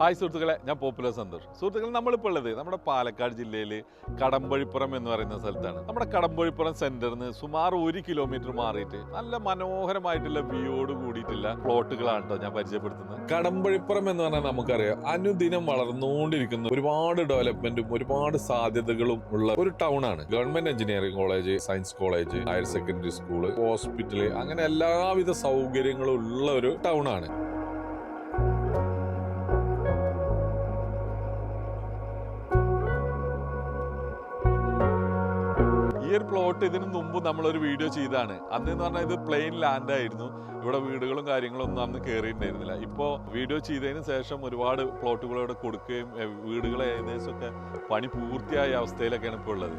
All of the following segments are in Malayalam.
ഹായ് സുഹൃത്തുക്കളെ ഞാൻ പോപ്പുലർ സന്തോഷ്. സുഹൃത്തുക്കളെ നമ്മളിപ്പോൾ ഉള്ളത് നമ്മുടെ പാലക്കാട് ജില്ലയിൽ കടമ്പഴിപ്പുറം എന്ന് പറയുന്ന സ്ഥലത്താണ്. നമ്മുടെ കടമ്പഴിപ്പുറം സെന്ററിൽ നിന്ന് സുമാർ ഒരു കിലോമീറ്റർ മാറിയിട്ട് നല്ല മനോഹരമായിട്ടുള്ള വ്യൂയോട് കൂടിയിട്ടുള്ള പ്ലോട്ടുകളാണ് കേട്ടോ ഞാൻ പരിചയപ്പെടുത്തുന്നത്. കടമ്പഴിപ്പുറം എന്ന് പറഞ്ഞാൽ നമുക്കറിയാം അനുദിനം വളർന്നുകൊണ്ടിരിക്കുന്ന ഒരുപാട് ഡെവലപ്മെന്റും ഒരുപാട് സാധ്യതകളും ഉള്ള ഒരു ടൗൺ ആണ്. Government engineering college science college higher secondary school hospital അങ്ങനെ എല്ലാവിധ സൗകര്യങ്ങളും ഉള്ള ഒരു ടൗൺ ആണ്. ഒരു പ്ലോട്ട് ഇതിനു മുമ്പ് നമ്മളൊരു വീഡിയോ ചെയ്താണ് അന്ന് എന്ന് പറഞ്ഞാൽ ഇത് പ്ലെയിൻ ലാൻഡ് ആയിരുന്നു. ഇവിടെ വീടുകളും കാര്യങ്ങളും ഒന്നും അന്ന് കയറിയിട്ടുണ്ടായിരുന്നില്ല ഇപ്പോൾ വീഡിയോ ചെയ്തതിന് ശേഷം ഒരുപാട് പ്ലോട്ടുകൾ ഇവിടെ കൊടുക്കുകയും വീടുകളെ ഏകദേശമൊക്കെ പണി പൂർത്തിയായ അവസ്ഥയിലൊക്കെയാണ് ഇപ്പോൾ ഉള്ളത്.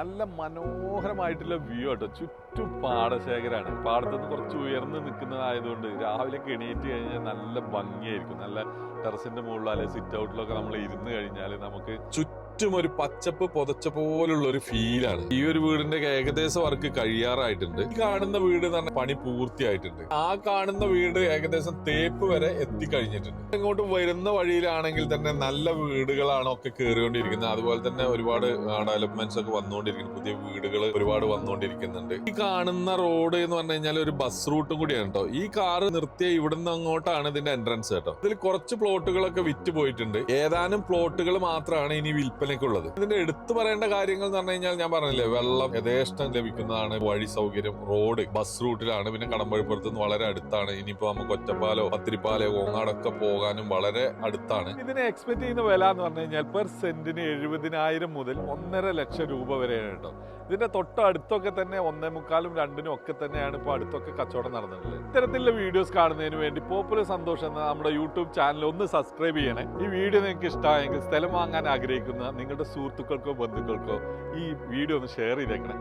നല്ല മനോഹരമായിട്ടുള്ള വ്യൂ കേട്ടോ ചുറ്റും പാടശേഖരാണ്. പാടത്ത് നിന്ന് കുറച്ച് ഉയർന്ന് നിൽക്കുന്നതായതുകൊണ്ട് രാവിലെ എണീറ്റ് കഴിഞ്ഞാൽ നല്ല ഭംഗിയായിരിക്കും. നല്ല ടെറസിന്റെ മുകളിലോ അല്ലെങ്കിൽ സിറ്റ് ഔട്ടിലൊക്കെ നമ്മൾ ഇരുന്ന് കഴിഞ്ഞാൽ നമുക്ക് ചുറ്റും ഒരു പച്ചപ്പ് പുതച്ച പോലുള്ള ഒരു ഫീലാണ്. ഈ ഒരു വീടിന്റെ ഏകദേശ വർക്ക് കഴിയാറായിട്ടുണ്ട്. ഈ കാണുന്ന വീട് എന്ന് പറഞ്ഞാൽ പണി പൂർത്തിയായിട്ടുണ്ട്. ആ കാണുന്ന വീട് ഏകദേശം തേപ്പ് വരെ എത്തിക്കഴിഞ്ഞിട്ടുണ്ട്. ഇങ്ങോട്ട് വരുന്ന വഴിയിലാണെങ്കിൽ തന്നെ നല്ല വീടുകളാണ് ഒക്കെ കയറിക്കൊണ്ടിരിക്കുന്നത് അതുപോലെ തന്നെ ഒരുപാട് ഡെവലപ്മെന്റ്സ് ഒക്കെ വന്നുകൊണ്ടിരിക്കുന്നു. പുതിയ വീടുകൾ ഒരുപാട് വന്നുകൊണ്ടിരിക്കുന്നുണ്ട്. ഈ കാണുന്ന റോഡ് എന്ന് പറഞ്ഞു കഴിഞ്ഞാൽ ഒരു ബസ് റൂട്ടും കൂടിയാണ് കേട്ടോ. ഈ കാർ നിർത്തിയ ഇവിടുന്ന് അങ്ങോട്ടാണ് ഇതിന്റെ എൻട്രൻസ് കേട്ടോ. ഇതിൽ കുറച്ച് പ്ലോട്ടുകളൊക്കെ വിറ്റ് പോയിട്ടുണ്ട്. ഏതാനും പ്ലോട്ടുകൾ മാത്രമാണ് ഇനി വിൽപ്പനയ്ക്കുള്ളത് ഇതിന്റെ എടുത്തു പറയേണ്ട കാര്യങ്ങൾ എന്ന് പറഞ്ഞു കഴിഞ്ഞാൽ ഞാൻ പറഞ്ഞില്ലേ വെള്ളം യഥേഷ്ടം ലഭിക്കുന്നതാണ് വഴി സൗകര്യം. റോഡ് ബസ് റൂട്ടിലാണ്. പിന്നെ കടമ്പഴിപ്പുറത്ത് നിന്ന് വളരെ അടുത്താണ്. ഇനിയിപ്പോ നമുക്ക് ഒറ്റപ്പാലോ പത്തിരിപ്പാലോ കോങ്ങാടൊക്കെ പോകാനും വളരെ അടുത്താണ്. ഇതിനെ എക്സ്പെക്ട് ചെയ്യുന്ന വില എന്ന് പറഞ്ഞു കഴിഞ്ഞാൽ പെർ സെന്റിന് എഴുപതിനായിരം മുതൽ ഒന്നര ലക്ഷം രൂപ വരെയാണ് കേട്ടോ. ഇതിന്റെ തൊട്ട് അടുത്തൊക്കെ തന്നെ ഒന്നേ മുക്കാലും രണ്ടിനും ഒക്കെ തന്നെയാണ് ഇപ്പോൾ അടുത്തൊക്കെ കച്ചവടം നടന്നിട്ടുള്ളത്. ഇത്തരത്തിലുള്ള വീഡിയോസ് കാണുന്നതിന് വേണ്ടി പോപ്പുലർ സന്തോഷം എന്ന നമ്മുടെ യൂട്യൂബ് ചാനൽ ഒന്ന് സബ്സ്ക്രൈബ് ചെയ്യണേ. ഈ വീഡിയോ നിങ്ങൾക്ക് ഇഷ്ടമായെങ്കിൽ സ്ഥലം വാങ്ങാൻ ആഗ്രഹിക്കുന്ന നിങ്ങളുടെ സുഹൃത്തുക്കൾക്കോ ബന്ധുക്കൾക്കോ ഈ വീഡിയോ ഒന്ന് ഷെയർ ചെയ്തേക്കണേ.